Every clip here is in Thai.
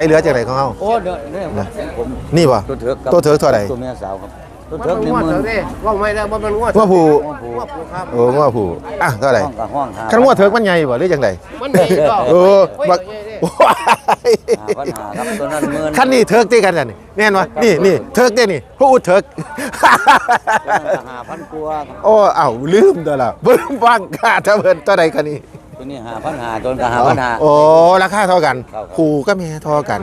ไอเหลือจากไหนของเฮาโอ้เดี๋ยวเนี่ยผมนี่บ่ตัวเถือกกับตัวเถือกเท่าไหร่ตัวเมียสาวครับตัวมันเถือกเป็นนี่งวดมืเถออะดิว่าไม่ได้ว่ามันงวดว่าผู้งวดผูครับโอ้ง้อผู้อะเท่าไหร่ห้องกับห้องหาคันง้อเถิกมันใหญ่บ่หรือจังไดมันมีก็เออโอ้ยบักเอ้ยเอ้ยว้ายหาปัญหาครับตัวนั้นหมื่นคันนี้เถิกตีกันจ้ะนี่แน่นวะนี่นี่เถิกเด้นี่ผู้อุดเถิกตัวนั้นก็หาพันกว่าครับโอ้เอ้าลืมตัวละเบิ่งฟังค่าถ้าเพิ่นตัวใดกันนี่ ตัวนี้หาพันหาตัวนั้นก็หาพันหา โอ้ราคาเท่ากันครับคู่ก็แม่เท่ากัน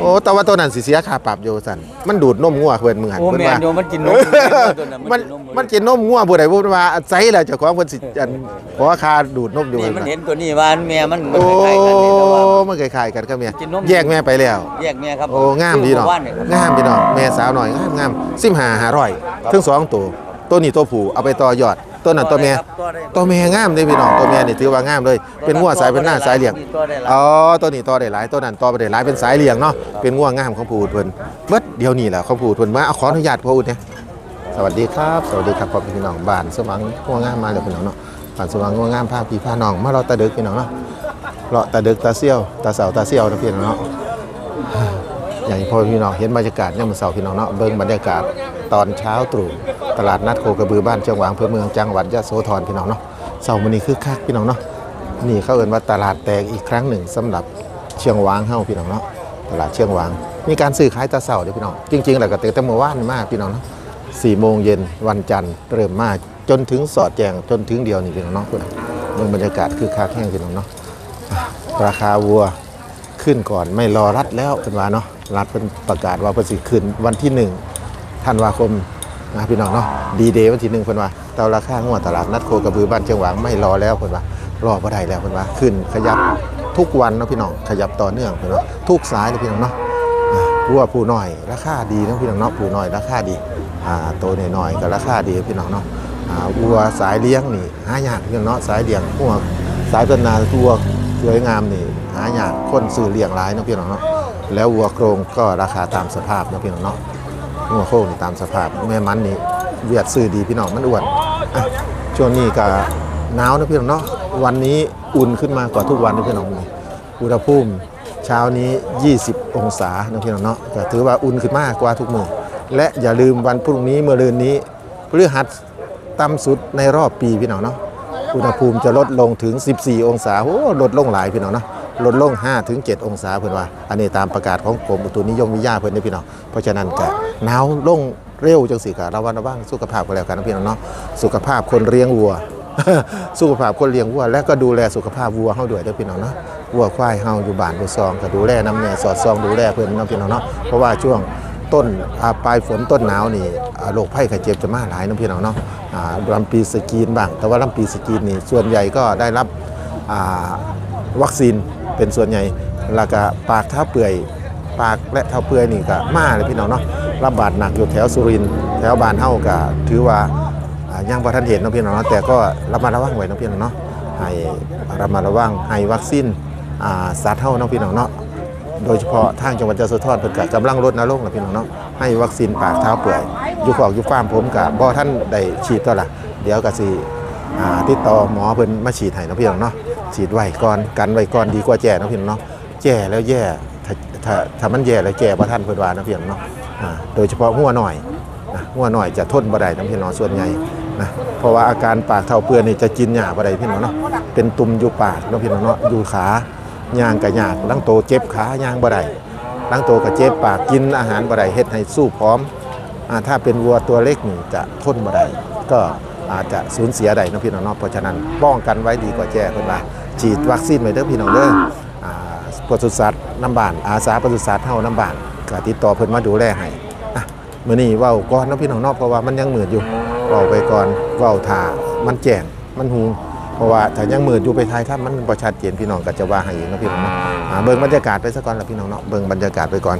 โอ้แต่ว่าตัวนั้นสิเสียค่าปรับอยู่สั่นมันดูดนมงัวเพิ่นมือหันโอ้เพิ่นแม่ว่านอยู่มันกินนมตัวนั้นมันกิมันกินนมงัวผู้ใดผู้ว่าใจแล้วเจ้าของเพิ่นสิอันขอราคาดูดนมอยู่นี่เพิ่นมันว่าเห็นตัวนี้ว่าแม่มันมันโอ้คล้ายๆกันนี่แต่ว่า มันคล้ายๆกันก็แม่กินนม แยกแม่ไปแล้ว แยกแม่ครับโอ้งามดีเนาะซื้อมว่ยครับงามดีเนาะแม่สาวหน่อยงามงามสิบหาหาร้อยถึงสองตัวตัวนี้ตัวผู้เอาไปต่อยอด ตัวนั้นตัวแม่ครับตัวได้ตัวแม่งามเลยพี่น้องตัวแม่นี่ถือว่างามเลย เป็นงัวสายเป็นหน้าสายเลี้ยงตัวได้หลายอ๋อตัวนี้ต่อได้หลายตัวนั้นต่อไปได้หลายเป็นสายเลี้ยงเนาะเป็นงัวงามของผู้อุดเพิ่นเบิดเดี๋ยวนี้แหละของผู้อุดเพิ่นมาเอาขออนุญาตผู้อุดเนี่ยสวัสดีครับ สวัสดีครับพ่อพี่น้องบ้านสมังงัวงามมาเลยพี่น้องเนาะบ้านสมังงัวงามพาพี่พาน้องมาเราตะดึกพี่น้องเนาะเลาะตะดึกตาเซี่ยวตาเสาตาเซี่ยวนะพี่น้องเนาะอย่างที่พ่อพี่น้องเห็นบรรยากาศเนี่ยามมันเสาร์พี่น้องเนาะเบิ่งบรรยากาศตอนเช้าตรู่ ตลาดนัดโคกระบือบ้านเชียงหวางอำเภอเมืองจังหวัดยะโสธรพี่น้องเนาะเสาร์มื้อนี้คือคักพี่น้องเนาะนี่เขาเอ่นว่าตลาดแตกอีกครั้งหนึ่งสำหรับเชียงหวางเฮ้าพี่น้องเนาะตลาดเชียงหวาง มีการซื้อขายตะเสาร์เด้อพี่น้องจริงๆแล้วก็เตะแต่เมื่อวานมากพี่น้องเนาะสี่โมงเย็นวันจันทร์เริ่มมาจนถึงสอดแจงจนถึงเดียวนี่พี่น้องเนาะคุณเบิ่งบรรยากาศคือคักแห้งพี่น้องเนาะราคาวัวขึ้นก่อนไม่รอรัดแล้วเป็นว่าเนาะรัฐเป็นประกาศว่าเพิ่นสิขึ้นวันที่หนึ่งธันวาคม นะพี่น้องเนาะดีเดย์วันที่หนึ่งเพิ่นว่าแต่ราคางวดตลาดนัดโคกระบือบ้านเชียงหวางไม่รอแล้วเพิ่นว่ารอบ่ได้แล้วเพิ่นว่าขึ้นขยับทุกวันเนาะพี่น้องขยับต่อเนื่องเพิ่นว่าทุกสายเลยพี่น้องเนาะอ่วัวผู้น้อยราคาดีนะพี่น้องเนาะผู้น้อยราคาดีอ่าโตวน้อยๆก็ราคาดีพี่น้องเนาะอ่าวัวสายเลี้ยงนี่หายากพี่น้องเนาะสายเลี้ยงพวกสายต้นนาวัวสวยงามนี่หายากคนซื้อเลี้ยงหลายนะพี่น้องเนาะแล้ววัวโครงก็ราคาตามสภาพนะพี่น้องเนาะ วัวโครงนี่ตามสภาพแม่มันนี่เวียดซื้อดีพี่น้องมันอ้วนช่วงนี้ก็หนาวนะพี่น้องเนาะวันนี้อุ่นขึ้นมากว่าทุกวันนะพี่น้องอุณหภูมิเช้านี้ 20 องศานะพี่น้องเนาะก็ถือว่าอุ่นขึ้นมากกว่าทุกมือและอย่าลืมวันพรุ่งนี้เมื่อรืนนี้พฤหัสต่ำสุดในรอบปีพี่น้องเนาะอุณหภูมิจะลดลงถึง 14 องศาโอ้ลดลงหลายพี่น้องเนาะ ลดลง5ถึง7องศาเพื่อนว่า อันนี้ตามประกาศของกรมอุตุนิยมวิทยาเพื่อนได้พี่น้องเพราะฉะนั้นก็หนาวลงเร็วจังสิค่ะระวังระวังสุขภาพกันแล้วกันนะพี่น้องเนาะสุขภาพคนเลี้ยงวัว สุขภาพคนเลี้ยงวัว และก็ดูแลสุขภาพวัวเฮาด้วยเด้อพี่น้องเนาะวัวควายเฮาอยู่บ้านอยู่ซองก็ดูแลน้ำเนี่ยสอดซองดูแลเพื่อนเนาะพี่น้องเนาะเพราะว่าช่วงต้นอ่าปลายฝนต้นหนาวนี่อ่าโรคภัยไข้เจ็บจะมาหลายเนาะพี่น้องเนาะอ่าลำปีสกรีนบ้างแต่ว่าลำปีสกรีนนี่ส่วนใหญ่ก็ได้รับอ่าวัคซีน เป็นส่วนใหญ่แล้วก็ปากเท้าเปื่อย ปากและเท้าเปื่อยนี่ก็มาเลยพี่น้องเนาะระบาดหนักอยู่แถวสุรินทร์แถวบ้านเฮาก็ถือว่าอ่ายังบ่ทันเห็นนะพี่น้องเนาะแต่ก็ระมัดระวังไว้นะพี่น้องเนาะให้ระมัดระวังให้วัคซีนอ่าสัตว์เฮานะพี่น้องเนาะโดยเฉพาะทางจังหวัดยะโสธรเพิ่นก็กำลังลดนรงค์นะพี่น้องเนาะให้วัคซีนปากเท้าเปื่อยอยู่ขอกอยู่ฟาร์มผมก็บ่ท่านได้ฉีดตัวละเดี๋ยวก็สิติดต่อหมอเพิ่นมาฉีดให้นะพี่น้องเนาะ ฉีดไว้ก่อนกันไว้ก่อนดีกว่าแจ่นะพี่น้องเนาะแจ่แล้วแย่ถ้าถ้าถ้ามันแย่แล้วแก่บ่ทันเพิ่นว่านะพี่น้องเนาะโดยเฉพาะหัวหน่อยหัวหน่อยจะทนบ่ได้นาะพี่น้องส่วนใหญ่นะเพราะว่าอาการปากเท่าเปื่อยนี่จะกินหญ้าบ่ได้พี่น้องเนาะเป็นตุ่มอยู่ปากเนะพี่น้องเนาะอยู่ขาย่างก็ยากลังโตเจ็บขาย่างบ่ได้ลังโตก็เจ็บปากกินอาหารบ่ได้เฮ็ดให้สู้พร้อมถ้าเป็นวัวตัวเล็กนี่จะทนบ่ได้ก็อาจจะสูญเสียได้นาะพี่น้องเนาะเพราะฉะนั้นป้องกันไว้ดีกว่าแจ้เพิ่นว่า ฉีดวัคซีนไว้เด้อพี่น้องเด้อปศุสัตว์น้ำบาน อาสาปศุสัตว์เฮาน้ำบานก็ติดต่อเพิ่นมาดูแลให้อะมื้อนี้ว้าก่อนนะพี่น้องเนาะเพราะว่ามันยังมืดอยู่เว้าไปก่อนเว้าท่ามันแจ้งมันหูเพราะว่าถ้ายังมืดอยู่ไปทายถ้ามันบ่ชัดเจนพี่น้องก็จะว่าให้เนะพี่น้องเนาะเบิ่งบรรยากาศไปซะก่อนละพี่น้องเนาะเบิ่งบรรยากาศไปก่อน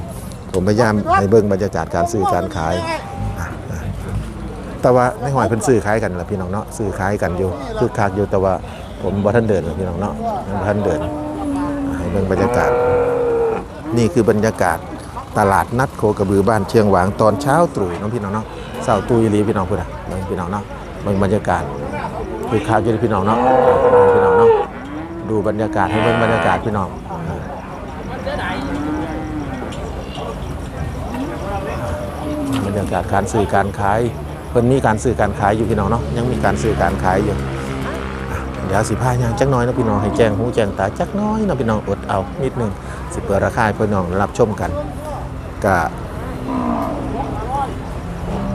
ผมพยายามให้เบิ่งบรรยากาศการซื้อการขาย แต่ว่าในหอยเพิ่นซื้อขายกันละพี่น้องเนาะซื้อขายกันอยู่คือคักอยู่แต่ว่า ผมบ่ท่านเดินพี่น้องเนาะบ่ท่านเดินให้เบิ่งบรรยากาศ นี่คือบรรยากาศตลาดนัดโคกระบือบ้านเชียงหวางตอนเช้าตรู่น้องพี่น้องเนาะเสาตุยรีพี่น้องพุ่นอะเบิ่งพี่น้องเนาะเบิ่งบรรยากาศคือข่าวอยู่พี่น้องเนาะพี่น้องเนาะดูบรรยากาศให้เบิ่งบรรยากาศพี่น้องบรรยากาศการสื่อการขายเพิ่นมีการสื่อการขายอยู่พี่น้องเนาะยังมีการสื่อการขายอยู่ เดี๋ยวสิพายางจักน้อยนะพี่น้องให้แจ้งหูแจ้งตาจักน้อยนะพี่น้องอดเอานิดนึงสิเปิดราคาให้พี่น้องรับชมกันกะ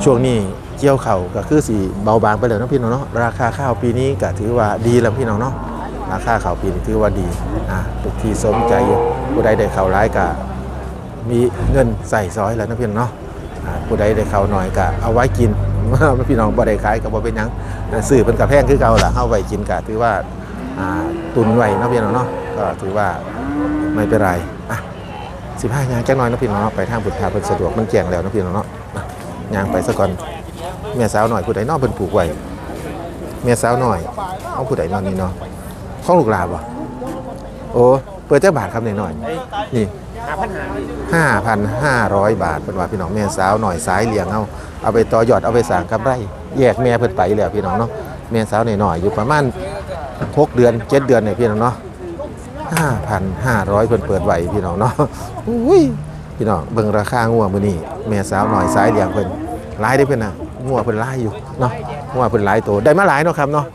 ช่วงนี้เกี่ยวเข่าก็คือสีเบาบางไปเลยเนะพี่น้องเนาะราคาข้าวปีนี้ก็ถือว่าดีแล้วพี่น้องเนาะราคาข้าวปีนี้ถือว่าดีอะทุกที่สมใจผู้ใดได้ข่าวร้ายกะมีเงินใส่ซอยแล้วนะพี่น้องเนาะผู้ใดได้เขาหน่อยก็เอาไว้กิน พี่น้องบ่ได้ขายก็บ่เป็นหยังอ่าซื้อเป็นกระแพงคือเก่าล่ะเอาไว้กินก็ถือว่าตุนไว้นะพี่น้องเนาะก็ถือว่าไม่เป็นไรอะสิบห้ายางจักน่อยนะพี่น้องเนาะไปทางบุตรพาเพิ่นสะดวกมันแจ้งแล้วนะพี่น้องเนาะยางไปซะก่อนแม่สาวหน่อยผู้ใดนาะเพิ่นปลูกไว้แม่สาวหน่อยเอาผู้ใดนอนนี่เนาะของลูกลาบ่โอ้เปิดเจ้าบาทครับหน่อยๆนี่ 5,500 บาทเป็นว่าพี่น้องแม่สาวหน่อยสายเลี้ยงเอาเอาไปต่อยอดเอาไปสร้างกำไรแยกแม่เพิ่นไปแล้วพี่น้องเนาะแม่สาวหน่อยๆอยู่ประมาณ6เดือน7เดือนเนี่ยพี่น้องเนาะ5,500เพิ่นเปิดไว้พี่น้องเนาะอุ้ยพี่น้องเบิ่งราคางัวมื้อนี้แม่สาวหน่อยสายเลี้ยงเพิ่นหลายได้เพิ่นน่ะงัวเพิ่นหลายอยู่เนาะงัวเพิ่นหลายโตได้มาหลายเนาะครับเนาะ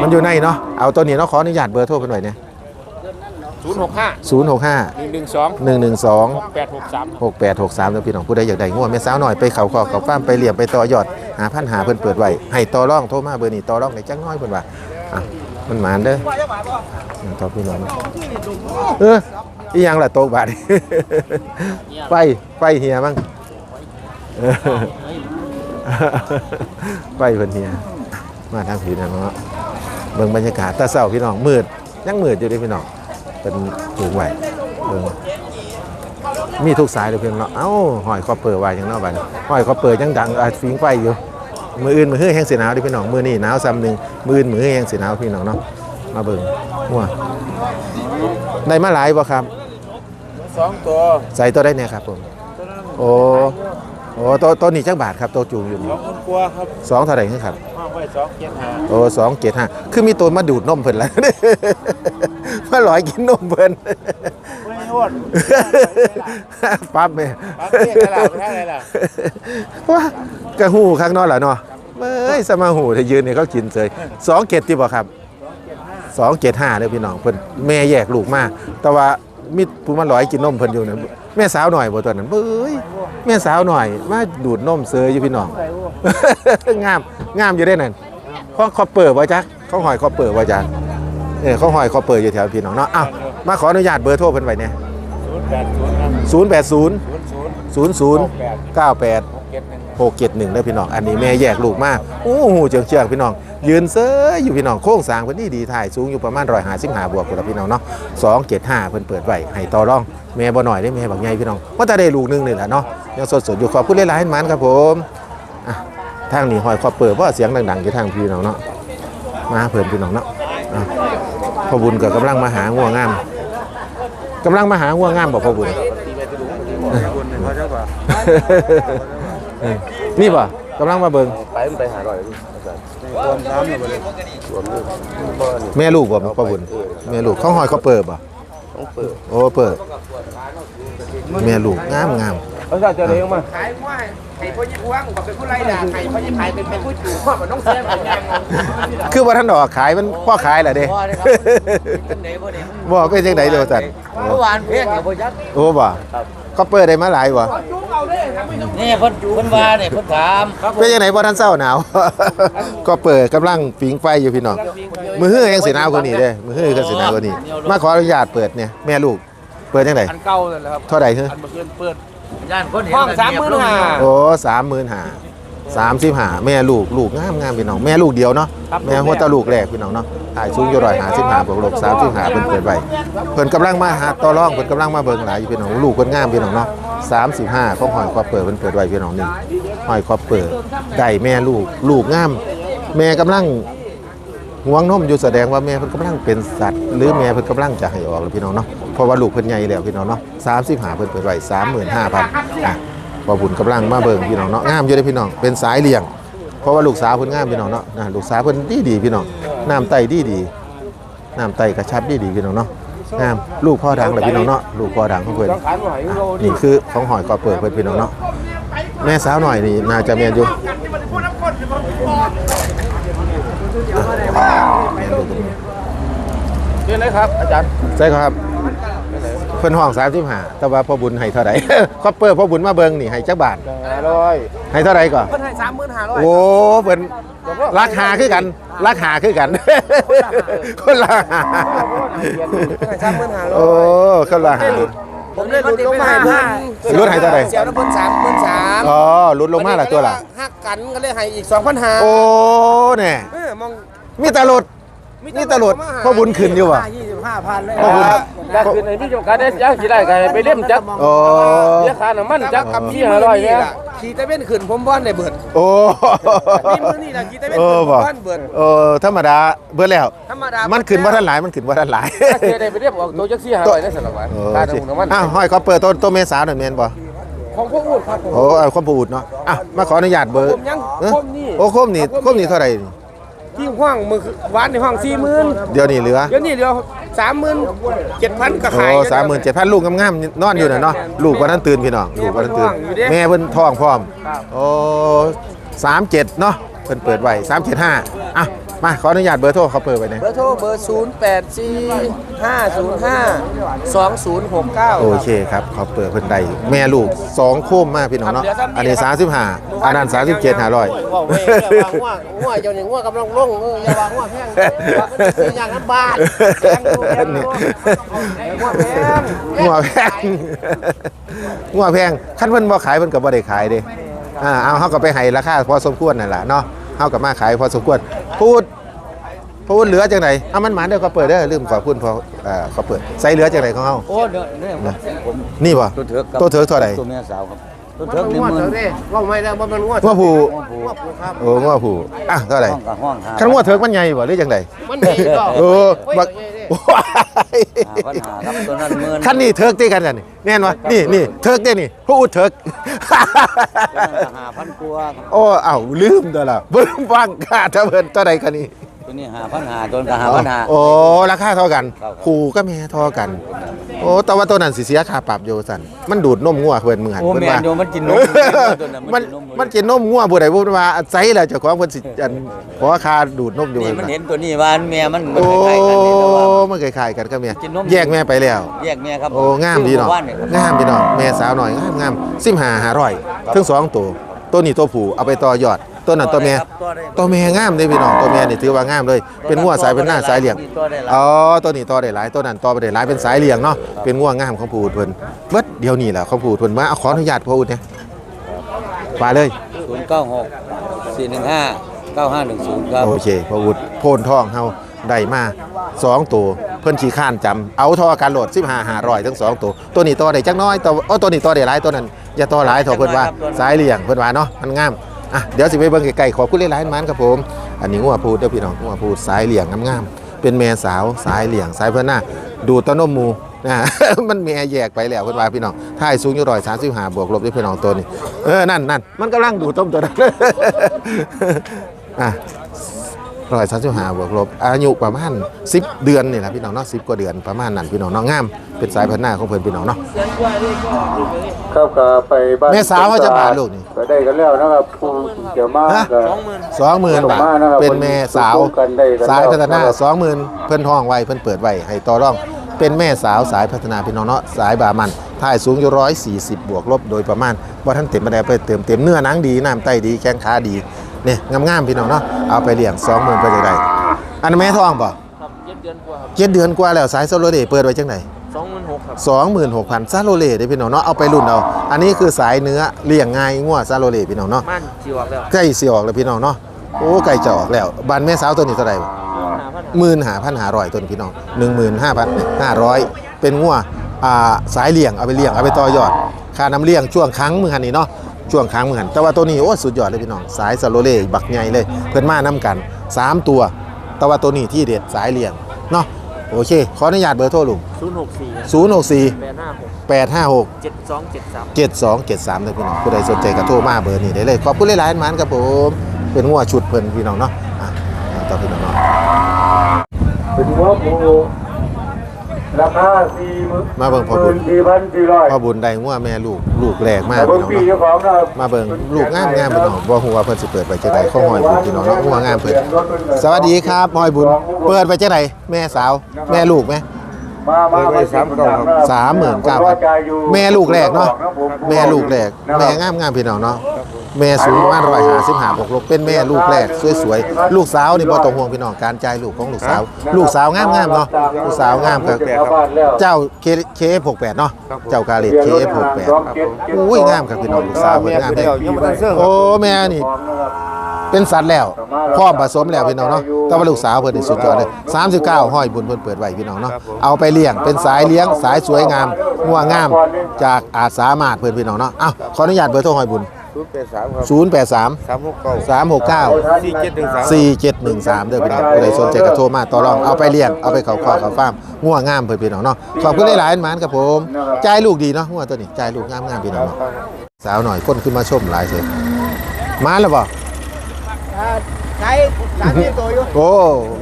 มันอยู่ในเนาะเอาตัวนี้เนาะขออนุญาตเบอร์โทรเพิ่นไว้เนี่ย ศูนย์หกห้า065หนึ่งหนึ่งสอง112แปดหกสามหกแปดหกสามแล้วพี่น้องผู้ใดอยากได้ง่วงแม่สาวหน่อยไปเขาคอเขาฟ้าร์มไปเลี้ยงไปต่อยอดหาพันหาเพิ่นเปิดไว้ให้ต่อร่องโทรมาเบอร์นี้ต่อร่องในจังน้อยเพิ่นว่าอะมันหมานเด้ออะต่อพี่น้องเอออีหยังล่ะโตกบาดไฟไฟเฮียมั้งเออไฟเพิ่นเฮียมาทางผีนะเนาะเบิ่งบรรยากาศตาเศร้าพี่น้องมืดยังมืดอยู่เด้พี่น้อง เป็นปลูกไว้เบิ่งมีทุกสายเลยเพียงเนาะเอ้าหอยคอเปิดไว้ยังเนาะบัดนี้หอยคอเปิดยังดังอาฟิงไฟอยู่มืออื่นมือเฮือแห้งสีหนาวดิพี่น้องมือนี่หนาวซ้ำหนึ่งมืออื่นมือเฮือแห้งสีหนาวพี่น้องเนาะมาเบิ่งมั่วได้มาหลายบ่ครับสองตัวใส่ตัวได้เนี่ยครับผมโอ้ โอ้ตัวตัวนี้จักบาทครับตัวจูงอยู่สนี่องคนกลัวครับสองเท่าไหร่ครับห้องไว้สองเจ็ดห้าโอ้สองเจ็ดห้าคือมีตัวมาดูดนมเพิ่นแล้ว มาหลอยกินนมเพิ่น ไม่อ้วนปั๊บแม่ปั๊บเรียกอะไรล่ะไม่ใช่อะไรล่ะว่ากระหูข้างนอกแหละเนาะเอ้ยสมาหูถ้ายืนเนี่ยเขากินเลยสองเกตที่บอกครับสองเกตห้าเลยพี่น้องเพิ่นแม่แยกลูกมาแต่ว่า มีผู้มาหลอยกินนมเพิ่นอยู่นะแม่สาวหน่อยบ่ตัวนั้นเอ้ยแม่สาวหน่อยมาดูดนมเซยอยู่พี่น้อง งามงามอยู่ได้นั่นข้อคอเปิดบ่จ๊ะข้อหอยคอเปิดบ่จ๊ะเออเขาหอยคอเปิดอยู่แถวพี่น้องเนาะอ้าวมาขออนุญาตเบอร์โทรเพิ่นไว้เนี่ยศูนย์แปดศูนย์ครับ080ศูนย์ศูนย์00 98 หกเจ็ดหนึ่งหกเจ็ดหนึ่งได้อพี่น้องอันนี้แม่แยกลูกมากโอ้โหเจียงเจียงพี่น้อง ยืนเซ้ยอยู่พี่น้องโค้งสร้างเพิ่นนี่ดีถ่ายสูงอยู่ประมาณร้อยหาสิบหาบวกคุณพี่น้องเนาะสองเจ็ดห้าเพิ่นเปิดไว้ให้ต่อรองแม่บ่หน่อยได้แม่บักใหญ่พี่น้องว่าแต่ได้ลูกหนึงนี่แหละเนาะยังสดสดๆอยู่ขอบคุณหลายๆให้มันครับผมอะทางนี้หอยขอบเปิดเพราะเสียงดังๆอยู่ทางพี่น้องเนาะมาเพิ่นพี่น้องเนาะอะพ่อบุญก็กำลังมาหาง่วงงามกำลังมาหาง่วงงามบอกพ่อบุญ ออนี่ป่ะกำลังมาเบิงไปมันไปหาหน่อยรวมน้ำอยู่เลยรวมลูกบ้านแม่ลูกบ่ป้าบุญแม่ลูกเขาหอยเขาเปิดป่ะต้องเปิดโอ้เปิดแม่ลูกงามงามเขาจะเจอเลี้ยงมาขายว่าไข่ พ่อยี่พวงบอกเป็นผู้ไรด่าไข่พ่อยี่ไข่เป็นเป็นผู้จู่พ่อมันต้องเสียแบบแดงคือว่าท่านดอกขายมันพ่อขายแหละเด้พ่อเนี่ยครับเป็นไหนพ่อเนี่ยบอกเป็นจังไดเด้อจัดเมื่อวานเพียงกับพ่อยักษ์โอ้บ่เขาเปิดได้มาหลายบ่นี่เพ่นเพ่นว่าเนี่ยเพ่นถามเป็นจังไดบ่ท่านเศร้าหนาว ก็เปิดกำลังปิงไฟอยู่พี่น้องมือฮื้อยังสิหนาวกว่านี้เด้มือฮื้อก็สิหนาวกว่านี้มาขออนุญาตเปิดเนี่ยแม่ลูกเปิดจังไดอันเก่าเลยครับเท่าใดเฮ้ออันเมื่อคืนเปิด ย่านคนเห็นห้องสามหมื่นห้าโอ้สามหมื่นหาสามสิบหาแม่ลูกลูกงามงามพี่น้องแม่ลูกเดียวเนาะครับแม่หัวตาลูกแรกพี่น้องเนาะถ่ายสูงอยู่ร้อยหาสิบหาบวกลบสามสิบหาเพิ่นเปิดไว้เพิ่นกำลังมาหาต่อรองเพิ่นกำลังมาเบิ่งหลายอยู่พี่น้องลูกเพิ่นงามพี่น้องเนาะสามสิบห้าของหอยคอเปิดเพิ่นเปิดไว้พี่น้องนี่หอยคอเปิดได้แม่ลูกลูกงามแม่กำลัง ห่วงนมอยู่แสดงว่าแม่เพิ่นกำลังเป็นสัตว์ หรือแม่เพิ่นกำลังจะให้ออกแล้วพี่น้องเนาะเพราะว่าลูกเพิ่นใหญ่แล้วพี่น้องเนาะสามสิบหาเพิ่นเปิดไว้สามหมื่นห้าพันอะพอบุญกำลังมาเบิ่งพี่น้องเนาะงามอยู่เด้อพี่น้องเป็นสายเลี้ยง เพราะว่าลูกสาวเพิ่นงามพี่น้องเนาะนะลูกสาวเพิ่นดีดีพี่น้องน้ำไตดีดีน้ำไตกระชับดีดีพี่น้องเนาะงามลูกพ่อดังเลยพี่น้องเนาะลูกพ่อดังของเพิ่นองขายมาหายโลนี่คือของหอยกอเปิดเพิ่นพี่น้องเนาะแม่สาวหน่อยนี่น่าจะเมียนอยู่ อะเรียนเลยครับอาจารย์ใช่ครับเพิ่นห้อง35แต่ว่าพ่อบุญให้เท่าไหร่ คอปเปอร์พ่อบุญมาเบิ่งนี่ให้จักบาทร้อยให้เท่าไหร่ก่อนเพิ่นให้สามหมื่นห้าร้อยโอ้เพิ่นราคาคือกัน ราคาคือกันคนละหาให้สามหมื่นห้าร้อโอ้ยคนละหาผมได้ลดลงมาให้เพิ่นลดให้เท่าไหร่เสียวน้ำเพิ่นสามหมื่นสามอ๋อลดลงมาละตัวละหักกันก็เลยให้อีกสองพันห้าโอ้แน่เออมองมีแตลด มีแตลดพ่อบุญขึ้นอยู่ว่ะ ยี่สิบห้าพันเลยพ่อบุญได้คืนในพี่จำกัดได้ยักสิได้กันไปเล่มจักโอ้เสียค่าน้ำมันจักกับที่พี่ห้าร้อยเนี่ยขี่ตะเว้นขึ้นผมบ้านในเบิดโอ้นี่มือนี่แหละขี่ตะเว้นเอขึ้อนผมบ่บ้านเบิดเออธรรมดาเบิดแล้ว ธรรมดามันขึ้นว่าท่านหลายมันขึ้นว่าท่านหลายถ้าเคยได้ไปเรียบออกตัวจักสี่ห้าร้อยได้สารวัตรเอค่าอสิน้ำมันอ้าวห้อยเขาเปิดต้นต้นเมษาหน่อยเมนบ่ของพวกอูดครับผม โอ้เอาความปูดเนาะอะมาขออนุญาตเบอร์ผมยังเอ้อผมนี่ โอ้คมนี่คมนี่เท่าไหร่นี่ ที่ห้องมือวานในห้องสี่หมื่นเดี๋ยวนี้เหลือเดี๋ยวนี้เดียวสามหมื่นเจ็ดพันก็โอ้ขายสามหมื่นเจ็ดพันลูกงามๆนอนอยู่น่ะเนาะลูกวันนั้นตื่นพี่น้องลูกวันนั้นตื่นแม่เพิ่นท้องพร้อมโอ้สามเจ็ดเนาะเพิ่นเปิดไว้สามเจ็ดห้าอะ มาขออนุญาตเบอร์โทรเขาเปิดไว้เนี่ยเบอร์โทรเบอร์ศูนย์แปดสี่ห้าศูนย์ห้าสองศูนย์หกเก้าโอเคครับเขาเปิดเพิ่นได้แม่ลูกสองโคมมากพี่น้องเนาะอันนี้สามสิบห้าอันนั้นสามสิบเจ็ดห้าร้อยว่าเว้ยว่าว่าว่าเจ้าหนึ่งว่ากำลังลงเอออย่าวางว่าแพงว่ามันสิอย่างนั้นบ้านนี่ว่าแพงงัวแพงงัวแพงขั้นเพิ่นบ่ขายเพิ่นก็บ่ได้ขายเด้อ่าเอาเฮาก็ไปให้ราคาพอสมควรนั่นล่ะเนาะ เฮาก็มาขายพอสมควรพูดพูดเหลือจังไดเอามันหมาเด้อเขาเปิดเด้อลืมขอบคุณพอเอ่อเขาเปิดใส่เหลือจังไดของเฮาโอ้เดี๋ยวเนี่ยผมนี่บ่ตัวเถือกครับตัวเถือกเท่าใดตัวแม่สาวครับตัวเถือกหนึ่งหมื่นว่าไม่ได้ว่ามันงวดงัวผู้หัวปูครับโอ้งัวผู้อะเท่าไหร่ห้องกับห้องหาคันงัวเถือกมันใหญ่บ่หรือจังไดมันดีก็เออบักหา ปัญหาครับตัวนั้นหมื่นคันนี้เถือกติกันจ้ะนี่แน่นวะนี่นี่เถือกเด้นี่ผู้อุดเถือกหาพันกลัวครับโอ้เอ้าลืมตัวละเบิ่งฟังค่าถ้าเพิ่นตัวใดคันนี้ตัว นี้หาพันหาตัวนั้นหาพันหา โอ้ราคาเท่ากันครับ ขู่ก็แม่เท่ากัน โอ้แต่ว่าตัวนั้นสิเสียค่าปรับอยู่สั่นมันดูดนมงัวเพิ่นมือหันโอ้เพิ่นแม่ว่านอยู่มันกินนมตัวนั้นมันกิมันกินนมงัวผู้ใดผู้ว่าไสแล้วเจ้าของเพิ่นสิอันขอค่าดูดนมอยู่นี่เพิ่นมันว่าเห็นตัวนี้ว่าแม่มันมันโอ้คล้ายๆกันนี่แต่ว่า มันคล้ายๆกันกับแม่กินนม แยกแม่ไปแล้ว แยกแม่ครับโอ้งามดีเนาะว่านเนี่ยงามดีเนาะแม่สาวหน่อยงามงามสิบหาหาร้อยทั้งสองตัวตัวนี้ตัวผู้เอาไปต่อยอด ตัวนั้นตัวแม่ครับตัวได้ตัวแม่งามเลยพี่น้องตัวแม่นี่ถือว่างามเลย เป็นงัวสายเป็นหน้าสายเลี้ยงตัวได้หลายอ๋อตัวนี้ต่อได้หลายตัวนั้นต่อไปได้หลายเป็นสายเลี้ยงเนาะเป็นงัวงามของผู้อุดเพิ่นเบิดเดี๋ยวนี้แหละของผู้อุดเพิ่นมาเอาขออนุญาตพ่ออุดเนี่ยมาเลยศูนย์เก้าหกสี่หนึ่งห้าเก้าห้าหนึ่งศูนย์ครับโอเคพ่ออุดโพนทองเฮาได้มาสองตัวเพิ่นขี้ข้านจำเอาทอการโหลด15 500ทั้งสองตัวตัวนี้ต่อได้จักหน้อยตัวโอ้ตัวนี้ต่อได้หลายตัวนั้นอย่าต่อหลายเถอะเพิ่นว่าสายเลี้ยงเพิ่นว่าเนาะมันงาม อะเดี๋ยวสิไปเบิ่งไกลๆขอคุณเลายๆมันครับผม อันนี้งัวพูดเด้อพี่น้องงัวพูดสายเหลี่ยงงามๆเป็นแม่สาวสายเหลี่ยงสายเพิ่นน่ะดูต้นนมมูนะมันแม่แยกไปแล้วเพิ่นว่าพี่น้องท้ายสูงอยู่135บวกลบด้วยพี่น้องตัวนี้เออนั่นนั่นมันกำลังดูต้มตัวนั้นอะ ร้อยสามสิบห้าบวกลบอายุประมาณสิบเดือนนี่แหละพี่น้องเนาะสิบกว่าเดือนประมาณนั้นพี่น้องเนาะงามเป็นสายพันธุ์หน้าของเพิ่นพี่น้องเนาะครับก็ไปบ้านแม่สาวเขาจะบาทลูกนี่ก็ได้กันแล้วนะครับผู้เกี่ยวมากฮะก็สองหมื่นบาทส่งมานะครับเป็นแม่สาวส่งกันได้กันสายพัฒนาแล้วสองหมื่นเพิ่นท้องไว้เพิ่นเปิดไว้ให้ต่อรอง เป็นแม่สาวสายพัฒนาพี่น้องเนาะสายบามันท่ายสูงอยู่ร้อยสี่สิบบวกลบโดยประมาณว่าท่านเต็มมาได้ไปเติมเต็มเนื้อหนังดีน้ำไตดีแข้งขาดีเนี่ยงามๆพี่น้องเนาะเอาไปเลี้ยงสองหมื่นไปจังไดอันนั้นแม่ท้องป่ะครับเจ็ดเดือนกว่าครับเจ็ดเดือนกว่าแล้วสายโซโลเดเปิดไว้จังไหนสองหมื่นหกครับสองหมื่นหกพันซาโลเล่ได้พี่น้องเนาะเอาไปรุ่นเอาอันนี้คือสายเนื้อเลี้ยงง่ายงัวซาโลเล่พี่น้องเนาะมันจีวอกแล้วใกล้เสียออกแล้วพี่น้องเนาะโอ้ไก่จะออกแล้วบานแม่สาวตัวนี้เท่าไหร่หาพันหมื่นหาพันหาร้อยตัวนี้พี่น้องหนึ่งหมื่นห้าพันห้าร้อยเป็นงัวอ่าสายเลี้ยงเอาไปเลี้ยงเอาไปต่อยอดค่าน้ำเลี้ยงช่วงครั้งมือหันนี่เนาะ ช่วงครั้งมือหันแต่ว่าตัวนี้โอ้สุดยอดเลยพี่น้องสายซาโลเล่บักใหญ่เลย เพื่อนมาน้ำกันสามตัว แต่ว่าตัวนี้ที่เด็ดสายเลี้ยงเนาะโอเค ขออนุญาตเบอร์โทรลุงศูนย์หกสี่ศูนย์หกสี่แปดห้าหกแปดห้าหกเจ็ดสองเจ็ดสามเจ็ดสองเจ็ดสามเลยพี่น้องผู้ใดสนใจก็โทรมาเบอร์นี้ได้เลยขอบคุณหลายๆมันครับผมเป็นงัวชุดเพิ่นพี่น้องเนาะอะต่อพี่น้องเนาะเป็นว่าผู้ ราคาสี่หมื่นมาเบิ่งพ่อบุญ สี่พันสี่ร้อยพ่อบุญได้งัวแม่ลูกลูกแรกมากแต่พี่เบิ่งน้องปีเนาะ เจ้าของนะครับมาเบิ่งลูกงามงามพี่น้องบ่ฮู้ว่าเพิ่นสิเปิดไปจังไดข้อหอยบุญพี่น้องเนาะงัวงามเพิ่นสวัสดีครับหอยบุญ เปิดไปจังไดแม่สาว แม่ลูกไหม มามาไปสามเก้าครับสามหมื่นเก้าพันแม่ลูกแรกเนาะแม่ลูกแรกแม่งามงามพี่น้องเนาะแม่สูงประมาณร้อยห้าสิบห้าบวกลบเป็นแม่ลูกแรกสวยๆลูกสาวนี่บ่ต้องห่วงพี่น้องการจ่ายลูกของลูกสาว ลูกสาวงามงามๆเนาะลูกสาวงามครับเจ้าเคเคหกแปดเนาะเจ้ากาเลตเคหกแปดอุ้ยงามครับพี่น้องลูกสาวเพิ่นงามเด้โอ้แม่นี่ เป็นสัตว์แล้วพร้อมผสมแล้วพี่น้องเนาะแต่ว่าลูกสาวเพิ่นนี่สุดยอดเลย39ห้อยบุญเพิ่นเปิดไว้พี่น้องเนาะเอาไปเลี้ยงเป็นสายเลี้ยงสายสวยงามงัวงามจากอาจสามารถเพิ่นพี่น้องเนาะเอ้าขออนุญาตเบอร์โทรห้อยบุญศูนย์แปดสาม083ครับสามหกเก้า369สี่เจ็ดหนึ่งสาม4713เด้อพี่น้องผู้ใดสนใจก็โทรมาต่อรองเอาไปเลี้ยงเอาไปเขาคอกเขาฟาร์มงัวงามเพิ่นพี่น้องเนาะขอบคุณหลายๆหมานครับผมจ่ายลูกดีเนาะงัวตัวนี้จ่ายลูกงามๆพี่น้องเนาะสาวหน่อยคนขึ้นมาชมหลายเสียมาแล้วบ่ ใช้สามที่ตัวอยู่โอ้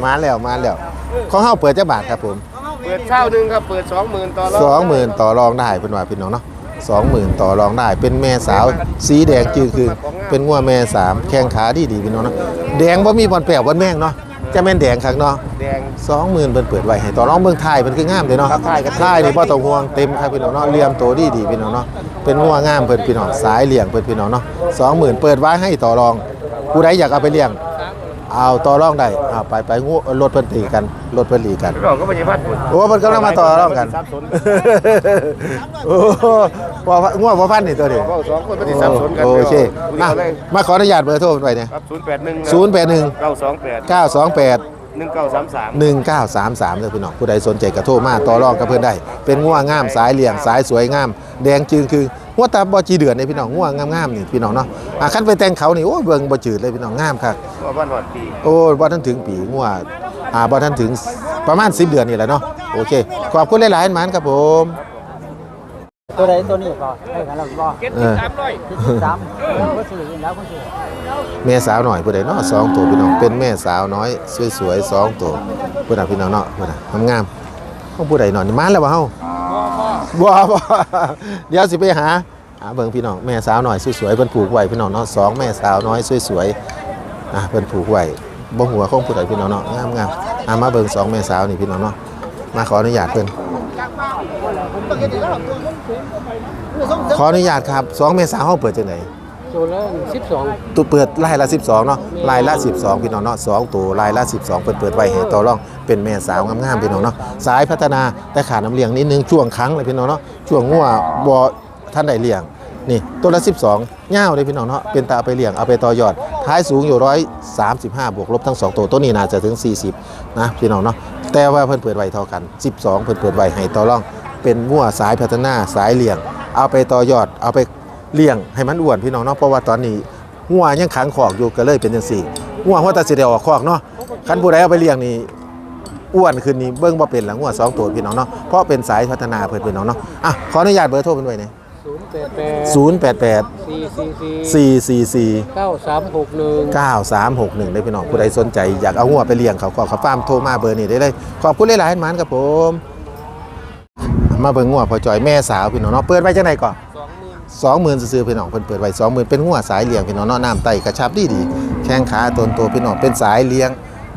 มาแล้วมาแล้วของเฮาเปิดจักบาทครับผม เปิดเช่าหนึ่งครับ เปิดสองหมื่นต่อรอบสองหมื่นต่อรองได้เป็นว่าพี่น้องเนาะสองหมื่นต่อรองได้ เป็นแม่สาวสีแดงจืดคือ เป็นงัวแม่สามแข้งขาดีดีพี่น้องเนาะแดงบ่มีบอลแปลวบอลแม่งเนาะจะแม่นแดงคักเนาะแดง สองหมื่นเปิดเปิดไว้ให้ต่อรองเมืองไทยมันคืองามเลยเนาะครับไทยครับ ไทยนี่บ่ต้องห่วงเต็มครับพี่น้องเนาะเลียมโตดีดีพี่น้องเนาะเป็นงัวงามเพิ่นพี่น้องสายเลี้ยงเพิ่นพี่น้องเนาะสองหมื่นเปิดไว้ให้ต่อรอง ผู้ใดอยากเอาไปเลี้ยง เอาต่อรองได้เอาไปไปงูรถเพิ่นตีกันรถเพิ่นหลีกัน เราก็ไม่ใช่พัดผลโอ้มันกำลังมาต่อรองกัน สับสนโอ้พอง่วงพอพันนี่ตัวนี้ก็สองคนไม่ได้สับสนกันโอเคมาเลยมาขออนุญาตเบอร์โทรไปเนี่ยครับศูนย์แปดหนึ่งศูนย์แปดหนึ่งเก้าสองแปดเก้าสองแปด หนึ่งเก้าสามสามหนึ่งเก้าสามสามเลยพี่น้องผู้ใดสนใจกระโทรมาต่อรองกับเพื่อนได้ เป็นง่วงงามสายเหลี่ยงสายสวยงาม แดงจืงคือหัวตาบอจีเดือนนี่พี่น้องง่วงงามๆนี่พี่น้องเนาะอะคันไปแต่งเขานี่โอ้ยเบิ่งบ่จืดเลยพี่น้องงามครับก็บ้านหอดปีโอ้บ่ทันถึงปีง่วงอ่าบ่ทันถึงประมาณ10เดือนนี่แหละเนาะโอเคขอบคุณหลายๆหมานครับผม ตัวใดตัวนี้ก็ให้กันแล้วก็เออที่สามก็ซื้อแล้วก็ซื้อแม่สาวหน่อยผู้ใดเนาะสองตัวพี่น้องเป็นแม่สาวน้อยสวยๆสองตัวผู้ใดพี่น้องเนาะผู้ใดงามๆของผู้ใดนอนนี่มาแล้วบ่เฮาบ่บ่เดี๋ยวสิไปหาหาเบิ่งพี่น้องแม่สาวหน่อยสวยๆเพิ่นผูกไว้พี่น้องเนาะสองแม่สาวน้อยสวยๆอะเพิ่นผูกไว้บ่หัวของผู้ใดพี่น้องเนาะงามๆอะมาเบิ่งสองแม่สาวนี่พี่น้องเนาะมาขออนุญาตเพิ่น ขออนุญาตครับสองแม่สาวเฮาเปิดจังไดตัวละสิบสองตัวเปิดลายละ 12 เนาะลายละ 12 พี่น้องเนาะสองตัวลายละ 12 เปิดเปิดไว้ให้ต่อรอง เป็นแม่สาวงามๆพี่น้องเนาะสายพัฒนาแต่ขาดน้ำเลี้ยงนิดนึงช่วงครั้งเลยพี่น้องเนาะช่วงงัวบ่ท่านใดเลี้ยงนี่ตัวละ 12เง่าวเลยพี่น้องเนาะเป็นตาเอาไปเลี้ยงเอาไปต่อยอด ท้ายสูงอยู่135บวกลบทั้ง 2 ตัวตัวนี้น่าจะถึง 40 นะพี่น้องเนาะแต่ว่าเพิ่นเปิดไว้เท่ากัน 12 เพิ่นเปิดไว้ให้ต่อรอง เป็นงัวสายพัฒนาสายเลี้ยง เอาไปต่อยอดเอาไปเลี้ยงให้มันอ้วนพี่น้องเนาะเพราะว่าตอนนี้งัวยังขังคอกอยู่ก็เลยเป็นจังซี่งัวหัวตาสิได้ออกคอกเนาะคันผู้ใดเอาไปเลี้ยงนี่อ้วนขึ้นนี่เบิ่งบ่เป็นละงัวสองตัวพี่น้องเนาะเพราะเป็นสายพัฒนาเพิ่นพี่น้องเนาะอะขออนุญาตเบอร์โทรเพิ่นไว้นี่ศูนย์แปดแปด088สี่สี่สี่444เก้าสามหกหนึ่ง9361ได้พี่น้องผู้ใดสนใจอยากเอางัวไปเลี้ยงเขาก็เขาฟาร์มโทรมาเบอร์นี้ได้เลยขอบคุณหลายๆหมานครับผม มาเบิ่งงัวพอจอยแม่สาวพี่น้องเนาะเปิดไว้จังไดก่อนสองหมื่นซื้อพี่น้องเพิ่นเปิดไว้สองหมื่นเป็นงัวสายเลี้ยงพี่น้องเนาะน้ำไตกระชับดีดีแข้งขาตนโตพี่น้องเป็นสายเลี้ยง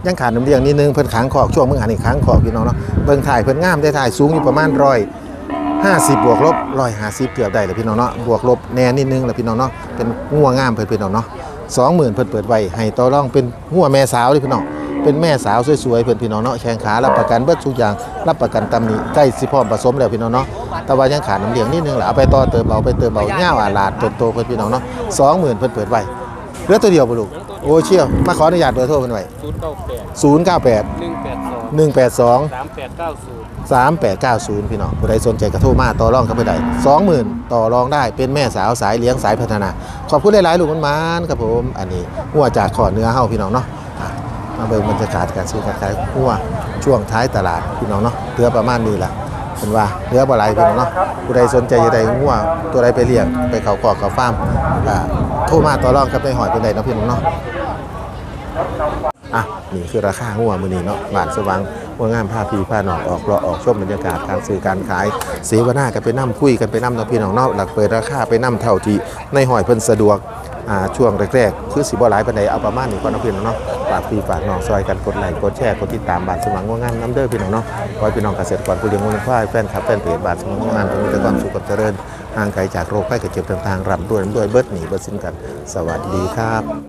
ยังขาดน้ำเลี้ยงนิดนึงเพิ่นขังคอกช่วงมึงหันอีกขังคอกพี่น้องเนาะเบิ่งถ่ายเพิ่นงามได้ถ่ายสูงอยู่ประมาณร้อยห้าสิบบวกลบร้อยห้าสิบเกือบได้เลยพี่น้องเนาะบวกลบแน่นิดนึงแหละพี่น้องเนาะเป็นงัวงามเพิ่นพี่น้องเนาะสองหมื่นเพิ่นเปิดไว้ให้ต่อรองเป็นงัวแม่สาวเลยพี่น้อง เป็นแม่สาวสวยๆเพื่อนพี่น้องเนาะแข้งขารับประกันเบิดทุกอย่างรับประกันตำหนิใกล้สิพร้อมผสมแล้วพี่น้องเนาะแต่ว่ายังขาดน้ำเลี้ยงนิดนึงแหละเอาไปต่อเติมเอาไปเติมเอาเง่าอาลาดโตโตๆเพื่อนพี่น้องเนาะสองหมื่นเพิ่นเปิดไว้เหลือตัวเดียวบ่ลูกโอ้เชี่ยวมาขออนุญาตเบอร์โทรเพิ่นไว้ศูนย์เก้าแปดศูนย์เก้าแปดหนึ่งแปดสองหนึ่งแปดสองสามแปดเก้าศูนย์3890 พี่น้องผู้ใดสนใจกระโทรมาต่อรองกันไปได้20,000 ต่อรองได้เป็นแม่สาวสายเลี้ยงสายพัฒนา ขอบคุณหลายๆลูกมันมานครับผม อันนี้หัวจากขอเนื้อเฮาพี่น้องเนาะ มาเบิ่งบรรยากาศการซื้อการขายหัวช่วงท้ายตลาดพี่น้องเนาะเหลือประมาณนี้แหละเป็นว่าเหลือบ่หลพี่น้องเนาะผู้ใดสนใจจะได้หัวตัวใดไปเลี้ยงไปเขาคอกเขาฟาร์มอ่าโทรมาต่อรองกับในหอยเป็นใดเนาะพี่น้องเนาะอะนี่คือราคางัวมือนี้เนาะบานสว่างงัวงามผ้าพีผ้าหนอกออกเลาออกชมบรรยากาศการซื้อการขายเสวนากันไปนั่คุยกันไปนั่เนาะพี่น้องเนาะหลักเปิดราคาไปนั่เท่าที่ในหอยเพิ่นสะดวก ช่วงแรกๆ คือสีบ่หลายปานใดเอาประมาณนี้ก่อนนะพี่น้องเนาะฝากพี่ฝากน้องซอยกันกดไลค์กดแชร์กดติดตามบานสมังงัวงานน้ำเด้อพี่น้องเนาะขอให้พี่น้องเกษตรกรผู้เลี้ยงงัวเลี้ยงควายแฟนคลับแฟนเพจบานสมังงัวงานจงมีแต่ความสุขกับเจริญห่างไกลจากโรคไข้เจ็บต่างๆร่ำรวยร่ำรวยเบิดหนีเบิดสิ้นกัน สวัสดีครับ